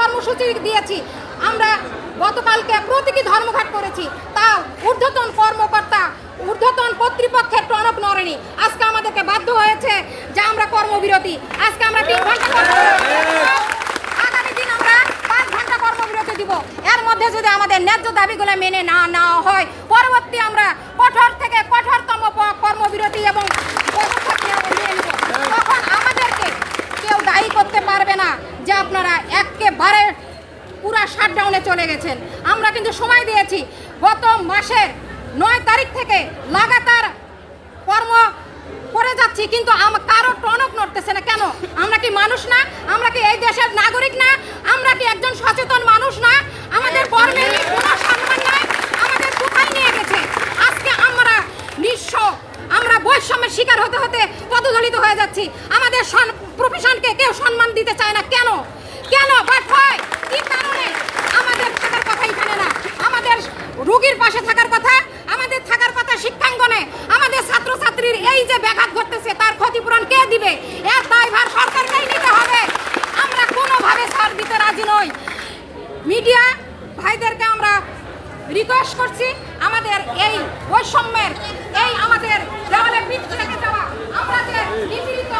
কর্মসূচি দিয়েছি। আমরা গতকালকে প্রতীকী ধর্মঘট করেছি। তা ঊর্ধ্বতন কর্মকর্তা, ঊর্ধ্বতন কর্তৃপক্ষের টনক নড়েনি। আজকে আমাদেরকে বাধ্য হয়েছে যে আমরা কর্মবিরতি। আজকে আমরা তিন ঘণ্টা আগামী দিন আমরা পাঁচ ঘণ্টা কর্মবিরতি দিব। এর মধ্যে যদি আমাদের ন্যায্য দাবিগুলো মেনে না নেওয়া হয়, পরবর্তী আমরা কঠোর থেকে কঠোরতম কর্মবিরতি এবং পদক্ষেপ নেওয়া নিয়ে নিব তখন আমাদেরকে কেউ করতে পারবে না যে আপনারা একেবারে পুরা শাটডাউনে চলে গেছেন। আমরা কিন্তু সময় দিয়েছি। গত মাসের নয় তারিখ থেকে লাগাতার কর্ম করে যাচ্ছি কিন্তু আম- কারও টনক নড়তেছে না। কেন? আমরা কি মানুষ না? আমরা কি এই দেশের নাগরিক না? আমরা কি একজন সচেতন মানুষ না? আমাদের কর্মের কোনো সম্মান নাই আমাদের কোথায় নিয়ে গেছে আজকে আমরা নিঃস্ব আমরা বৈষম্যের শিকার হতে পদদলিত হয়ে যাচ্ছি। আমাদের প্রফেশনকে কেউ সম্মান দিতে চায় না। কেন? কেন? কারণে? আমাদের থাকার কথা এখানে না। আমাদের রোগীর পাশে থাকার কথা, আমাদের থাকার কথা শিক্ষাঙ্গনে। আমাদের ছাত্রছাত্রীর এই যে ব্যাঘাত ঘটতেছে, তার ক্ষতিপূরণ কে দিবে? এর দায়ভার সরকারকেই নিতে হবে। আমরা কোনোভাবে ছাড় দিতে রাজি নই। মিডিয়া ভাইদেরকে আমরা রিকোয়েস্ট করছি আমাদের এই বৈষম্যের এই আমাদের দেওয়ালে পিঠ থেকে যাওয়া আমাদের নিপীড়িত।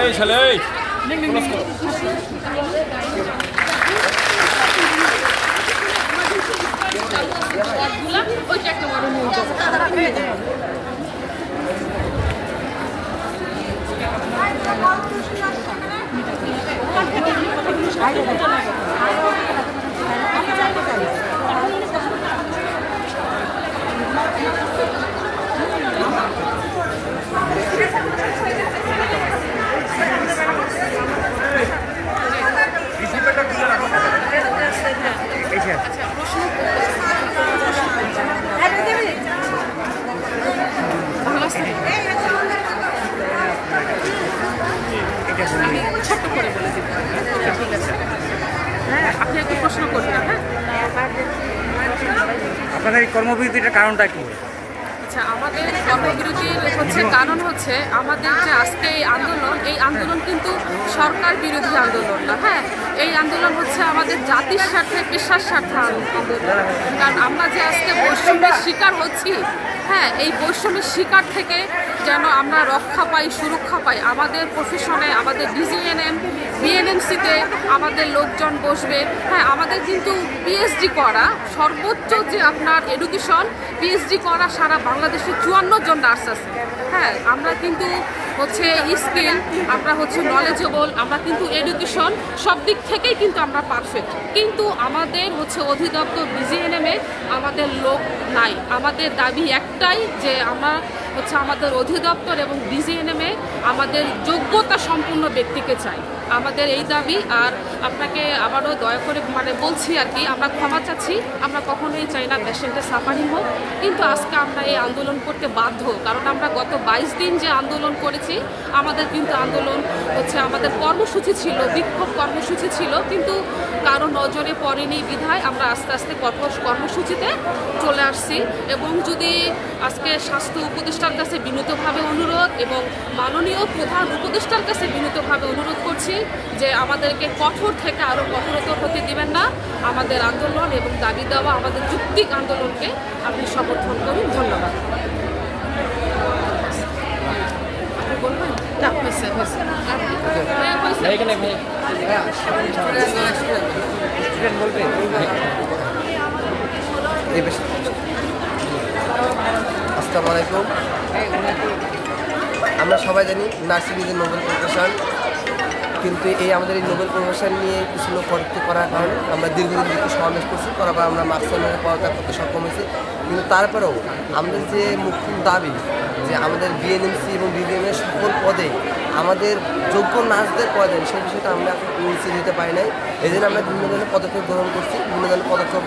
এই ছেলে হ্যাঁ আপনি একটু প্রশ্ন করবেন হ্যাঁ। আপনাদের এই কর্মবিরতিটার কারণটা কি? আচ্ছা আমাদের কর্মবিরতির হচ্ছে, কারণ হচ্ছে আমাদের যে আজকে এই আন্দোলন এই আন্দোলন কিন্তু সরকার বিরোধী আন্দোলন না হ্যাঁ? এই আন্দোলন হচ্ছে আমাদের জাতির স্বার্থে, পেশার স্বার্থে আন্দোলন। কারণ আমরা যে আজকে বৈষম্যের শিকার হচ্ছি হ্যাঁ এই বৈষম্যের শিকার থেকে যেন আমরা রক্ষা পাই, সুরক্ষা পাই, আমাদের প্রফেশনে আমাদের ডিজিএনএম বিএনএমসিতে আমাদের লোকজন বসবে হ্যাঁ আমাদের কিন্তু পিএইচডি করা সর্বোচ্চ যে আপনার এডুকেশন পিএইচডি করা সারা বাংলাদেশে চুয়ান্ন জন নার্স আছে। হ্যাঁ আমরা কিন্তু হচ্ছে স্কিল, আমরা হচ্ছে নলেজেবল আমরা কিন্তু এডুকেশন সব দিক থেকেই কিন্তু আমরা পারফেক্ট কিন্তু আমাদের হচ্ছে অধিদপ্তর বিজিএনএমে আমাদের লোক নাই। আমাদের দাবি একটাই যে আমরা হচ্ছে আমাদের অধিদপ্তর এবং ডিজিএনএমে আমাদের যোগ্যতা সম্পূর্ণ ব্যক্তিকে চাই। আমাদের এই দাবি, আর আপনাকে আবারও দয়া করে মানে বলছি আর কি, আমরা ক্ষমা চাচ্ছি। আমরা কখনোই চাই না পেশেন্টের সাফারিং হোক, কিন্তু আজকে আমরা এই আন্দোলন করতে বাধ্য, কারণ আমরা গত বাইশ দিন যে আন্দোলন করেছি, আমাদের কিন্তু আন্দোলন হচ্ছে আমাদের কর্মসূচি ছিল, বিক্ষোভ কর্মসূচি ছিল, কিন্তু কারও নজরে পড়েনি বিধায় আমরা আস্তে আস্তে কর্ম- কর্মসূচিতে চলে আসছি। এবং যদি আজকে স্বাস্থ্য উপদেষ্টার কাছে বিনীতভাবে অনুরোধ এবং মাননীয় প্রধান উপদেষ্টার কাছে বিনীতভাবে অনুরোধ করছি যে আমাদেরকে কঠোর থেকে আরও কঠোরতর হতে দিবেন না। আমাদের আন্দোলন এবং দাবি দেওয়া আমাদের যুক্তিক আন্দোলনকে আপনি সমর্থন করুন। ধন্যবাদ। বলবেন? না, হয়েছে, হয়েছে। হ্যাঁ, হয়েছে। এইখানে স্টুডেন্ট বলবে এই বেশ আসসালামু আলাইকুম। আমরা সবাই জানি nursing is a noble profession কিন্তু এই আমাদের এই নোবেল প্রফেশন নিয়ে কিছু লোক কর্তৃত্ব করার কারণে আমরা দীর্ঘদিন থেকে সমাবেশ করছি, করার পর আমরা মার্কসনের পদত্যাগ করতে সক্ষম হয়েছি। কিন্তু তারপরেও আমাদের যে মুখ্য দাবি, যে আমাদের বিএনএমসি এবং বিডিএমের সকল পদে আমাদের যোগ্য নার্সদের পদে সেই বিষয়টা আমরা নিচে দিতে পারি নাই। এই জন্য আমরা বিভিন্ন ধরনের পদক্ষেপ গ্রহণ করছি। বিভিন্ন ধরনের পদক্ষেপ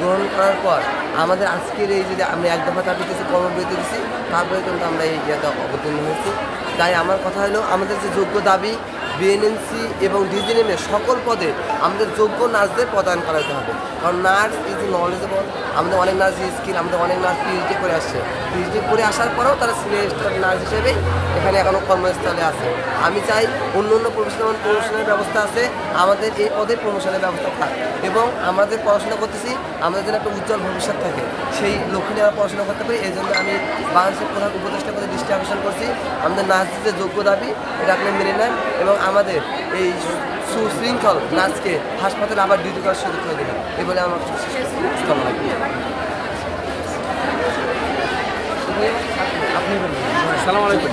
গ্রহণ করার পর আমাদের আজকের এই যদি আমি এক দফা দাবি কিছু কর্মবিরতি দিচ্ছি তারপরে কিন্তু আমরা এই ইয়েতে অবতীর্ণ হয়েছি। তাই আমার কথা হলো, আমাদের যে যোগ্য দাবি বিএনএনসি এবং ডিজিএনএমের সকল পদে আমাদের যোগ্য নার্সদের প্রদান করাতে হবে। কারণ নার্স ইজ নলেজেবল আমাদের অনেক নার্স স্কিল আমাদের অনেক নার্স পিএইচডি করে আসছে। পিএইচডি করে আসার পরেও তারা সিনিয়র স্টাফ নার্স হিসেবে এখানে এখনও কর্মস্থলে আছে। আমি চাই অন্য অন্য প্রফেশনাল প্রমোশনের ব্যবস্থা আছে, আমাদের এই পদে প্রমোশনের ব্যবস্থা থাক। এবং আমাদের পড়াশোনা করতেছি, আমাদের যেন একটা উজ্জ্বল ভবিষ্যৎ থাকে। সেই লক্ষ্যে নিয়ে আমরা পড়াশোনা করতে পারি এই জন্য আমি বাংলাদেশের প্রধান উপদেষ্টা করে দৃষ্টি আকর্ষণ করছি। আমাদের নাচের যে যোগ্য দাবি, এটা আপনি মেনে নেন এবং আমাদের এই সুশৃঙ্খল নাচকে হাসপাতালে আবার ডিউটি করার সুযোগ করে দেবেন। এই বলে আমার সালাম আলাইকুম।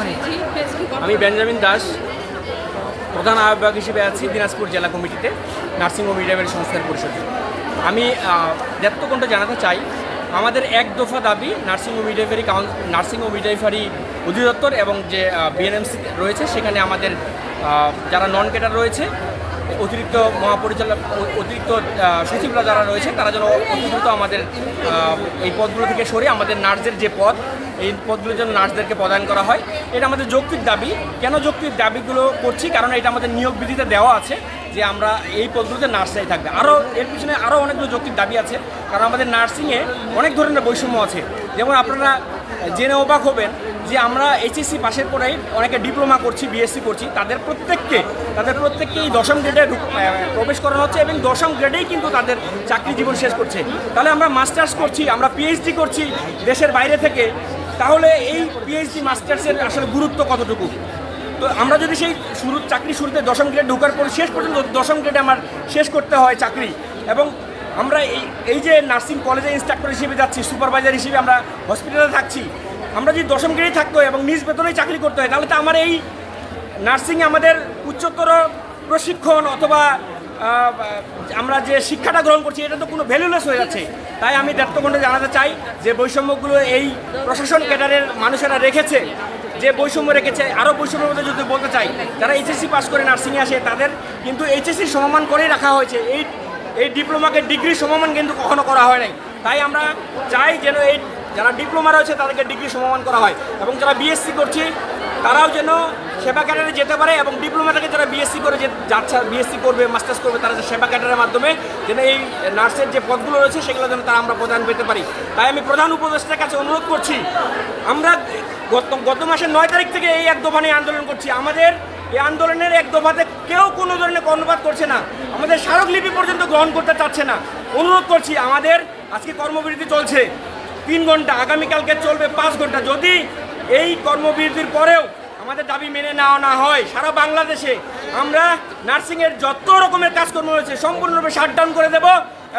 আমি বেঞ্জামিন দাস, প্রধান আহ্বায়ক হিসেবে আছি দিনাজপুর জেলা কমিটিতে নার্সিং ও মিডওয়াইফারি সংস্থার পরিষদে। আমি দেত্তকণ্ঠ জানাতে চাই আমাদের এক দফা দাবি নার্সিং ও মিডওয়াইফারি কাউন্স নার্সিং ও মিডওয়াইফারি অধিদপ্তর এবং যে বিএনএমসি রয়েছে, সেখানে আমাদের যারা নন ক্যাডার রয়েছে অতিরিক্ত মহাপরিচালক, অতিরিক্ত সচিবরা যারা রয়েছে তারা যেন অতি দ্রুত আমাদের এই পদগুলো থেকে সরে আমাদের নার্সের যে পদ, এই পদগুলোর জন্য নার্সদেরকে প্রদান করা হয়। এটা আমাদের যৌক্তিক দাবি। কেন যৌক্তিক দাবিগুলো করছি? কারণ এটা আমাদের নিয়োগ বিধিতে দেওয়া আছে যে আমরা এই পদগুলোতে নার্সাই থাকবে। আরও এর পিছনে আরও অনেকগুলো যৌক্তিক দাবি আছে। কারণ আমাদের নার্সিংয়ে অনেক ধরনের বৈষম্য আছে। যেমন আপনারা জেনে অবাক হবেন যে আমরা এইচএসসি পাশের পরেই অনেকে ডিপ্লোমা করছি বিএসসি করছি, তাদের প্রত্যেককে তাদের প্রত্যেককে এই দশম গ্রেডে প্রবেশ করানো হচ্ছে এবং দশম গ্রেডেই কিন্তু তাদের চাকরি জীবন শেষ করছে। তাহলে আমরা মাস্টার্স করছি, আমরা পিএইচডি করছি দেশের বাইরে থেকে, তাহলে এই পিএইচডি মাস্টার্সের আসলে গুরুত্ব কতটুকু? তো আমরা যদি সেই শুরু, চাকরি শুরুতে দশম গ্রেড ঢোকার পর শেষ পর্যন্ত দশম গ্রেডে আমার শেষ করতে হয় চাকরি এবং আমরা এই এই যে নার্সিং কলেজে ইনস্ট্রাক্টর হিসেবে যাচ্ছি সুপারভাইজার হিসেবে আমরা হসপিটালে থাকছি আমরা যদি দশম গ্রেডে থাকতে হয় এবং নিজ বেতনেই চাকরি করতে হয়, তাহলে তো আমার এই নার্সিংয়ে আমাদের উচ্চতর প্রশিক্ষণ অথবা আমরা যে শিক্ষাটা গ্রহণ করছি, এটা তো কোনো ভ্যালুলেস হয়ে যাচ্ছে। তাই আমি দেড়তখণ্ডে জানাতে চাই যে বৈষম্যগুলো এই প্রশাসন ক্যাডারের মানুষেরা রেখেছে, যে বৈষম্য রেখেছে, আরও বৈষম্যের মধ্যে যদি বলতে চাই, যারা এইচএসসি পাস করে নার্সিংয়ে আসে, তাদের কিন্তু এইচএসসি সমমান করেই রাখা হয়েছে। এই এই ডিপ্লোমাকে ডিগ্রি সমমান কিন্তু কখনো করা হয় নাই। তাই আমরা চাই যেন এই যারা ডিপ্লোমা রয়েছে তাদেরকে ডিগ্রি সমমান করা হয়। এবং যারা বিএসসি করছে, তারাও যেন সেবা ক্যাডারে যেতে পারে এবং ডিপ্লোমা থেকে যারা বিএসসি করে যে যাচ্ছে বিএসসি করবে, মাস্টার্স করবে, তারা যে সেবা ক্যাডারের মাধ্যমে যেন এই নার্সের যে পদগুলো রয়েছে, সেগুলো যেন তারা আমরা প্রদান পেতে পারি। তাই আমি প্রধান উপদেষ্টার কাছে অনুরোধ করছি, আমরা গত গত মাসের নয় তারিখ থেকে এই এক দফা নিয়ে আন্দোলন করছি। আমাদের এই আন্দোলনের এক দফাতে কেউ কোনো ধরনের কর্ণপাত করছে না। আমাদের স্মারকলিপি পর্যন্ত গ্রহণ করতে চাচ্ছে না। অনুরোধ করছি, আমাদের আজকে কর্মবিরতি চলছে। তিন ঘণ্টা, আগামীকালকে চলবে পাঁচ ঘণ্টা। যদি এই কর্মবিরতির পরেও আমাদের দাবি মেনে নেওয়া না হয়, সারা বাংলাদেশে আমরা নার্সিংয়ের যত রকমের কাজকর্ম রয়েছে সম্পূর্ণরূপে শাটডাউন করে দেব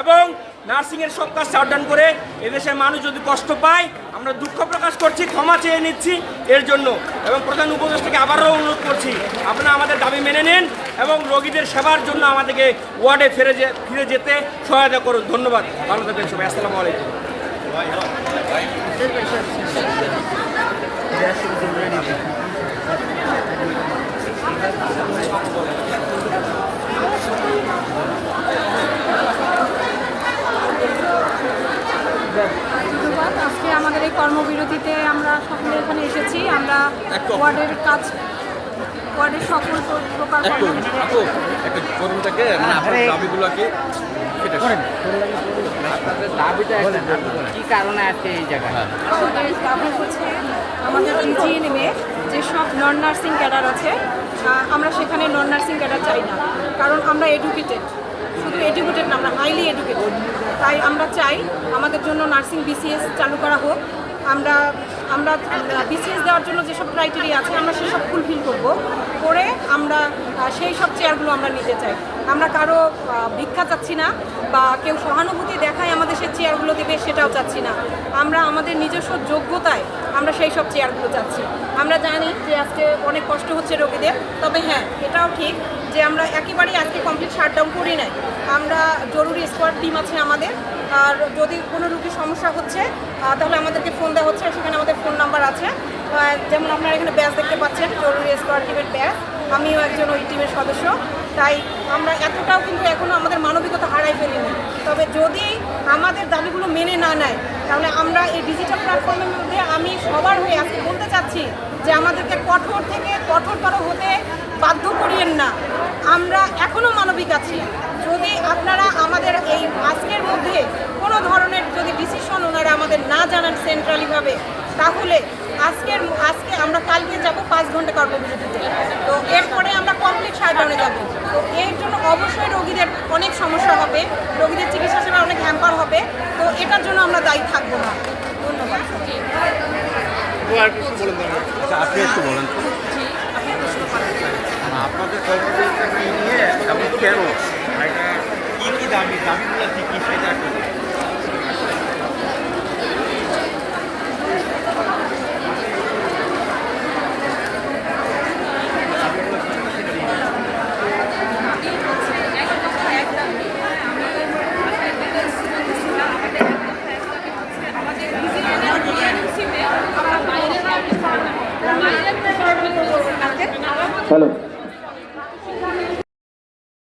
এবং নার্সিংয়ের সব কাজ শাটডাউন করে এদেশের মানুষ যদি কষ্ট পায়, আমরা দুঃখ প্রকাশ করছি, ক্ষমা চেয়ে নিচ্ছি এর জন্য। এবং প্রধান উপদেষ্টাকে আবারও অনুরোধ করছি, আপনারা আমাদের দাবি মেনে নিন এবং রোগীদের সেবার জন্য আমাদেরকে ওয়ার্ডে ফিরে ফিরে যেতে সহায়তা করুন। ধন্যবাদ। ভালো থাকবেন সবাই। আসসালামু আলাইকুম। ধন্যবাদ। আজকে আমাদের এই কর্মবিরতিতে আমরা সকলে এখানে এসেছি। আমরা ওয়ার্ডের কাজ ওয়ার্ডের সকল প্রকার কর্মীটাকে মানে আপনার দাবিগুলোকে আছে এই জায়গায়? আমাদের দাবি হচ্ছে আমাদের জিজিএনএমে যেসব নন নার্সিং ক্যাডার আছে আমরা সেখানে নন নার্সিং ক্যাডার চাই না, কারণ আমরা এডুকেটেড শুধু এডুকেটেড না, আমরা হাইলি এডুকেটেড তাই আমরা চাই আমাদের জন্য নার্সিং বিসিএস চালু করা হোক। আমরা আমরা বিসিএস দেওয়ার জন্য যেসব ক্রাইটেরিয়া আছে, আমরা সেসব ফুলফিল করব। করে আমরা সেই সব চেয়ারগুলো আমরা নিতে চাই। আমরা কারও ভিক্ষা চাচ্ছি না বা কেউ সহানুভূতি দেখায় আমাদের সেই চেয়ারগুলো দেবে, সেটাও চাচ্ছি না। আমরা আমাদের নিজস্ব যোগ্যতায় আমরা সেই সব চেয়ারগুলো চাচ্ছি। আমরা জানি যে আজকে অনেক কষ্ট হচ্ছে রোগীদের, তবে হ্যাঁ এটাও ঠিক যে আমরা একেবারেই আজকে কমপ্লিট শাটডাউন করি নাই। আমরা জরুরি স্কোয়াড টিম আছে আমাদের আর যদি কোনো রুগীর সমস্যা হচ্ছে তাহলে আমাদেরকে ফোন দেওয়া হচ্ছে। সেখানে আমাদের ফোন নাম্বার আছে। যেমন আপনারা এখানে ব্যাচ দেখতে পাচ্ছেন, জরুরি স্কোয়ার টিমের ব্যাচ আমিও একজন ওই টিমের সদস্য। তাই আমরা এতটাও কিন্তু এখনও আমাদের মানবিকতা হারাই ফেলিনি। তবে যদি আমাদের দাবিগুলো মেনে না নেয়, তাহলে আমরা এই ডিজিটাল প্ল্যাটফর্মের আমি সবার হয়ে আজকে বলতে চাচ্ছি যে আমাদেরকে কঠোর থেকে কঠোরতর হতে বাধ্য করিয়েন না। আমরা এখনও মানবিক আছি। যদি আপনারা আমাদের এই আজকের মধ্যে কোনো ধরনের যদি ডিসিশন ওনারা আমাদের না জানান সেন্ট্রালিভাবে তাহলে আজকের, আজকে আমরা কালকে যাব, পাঁচ ঘণ্টা কর্মবিরতিতে তো এরপরে আমরা কমপ্লিট শাটডাউনে যাব। তো এর জন্য অবশ্যই রোগীদের অনেক সমস্যা হবে। রোগীদের চিকিৎসা সেবা অনেক হ্যাম্পার হবে। তো এটার জন্য আমরা দায়ী থাকব না। আপনি একটু বলেন। তো আপনাদের কর্মচারীকে নিয়ে এবং কেন? কি কি দাবি দাবিগুলো কি কি সেটা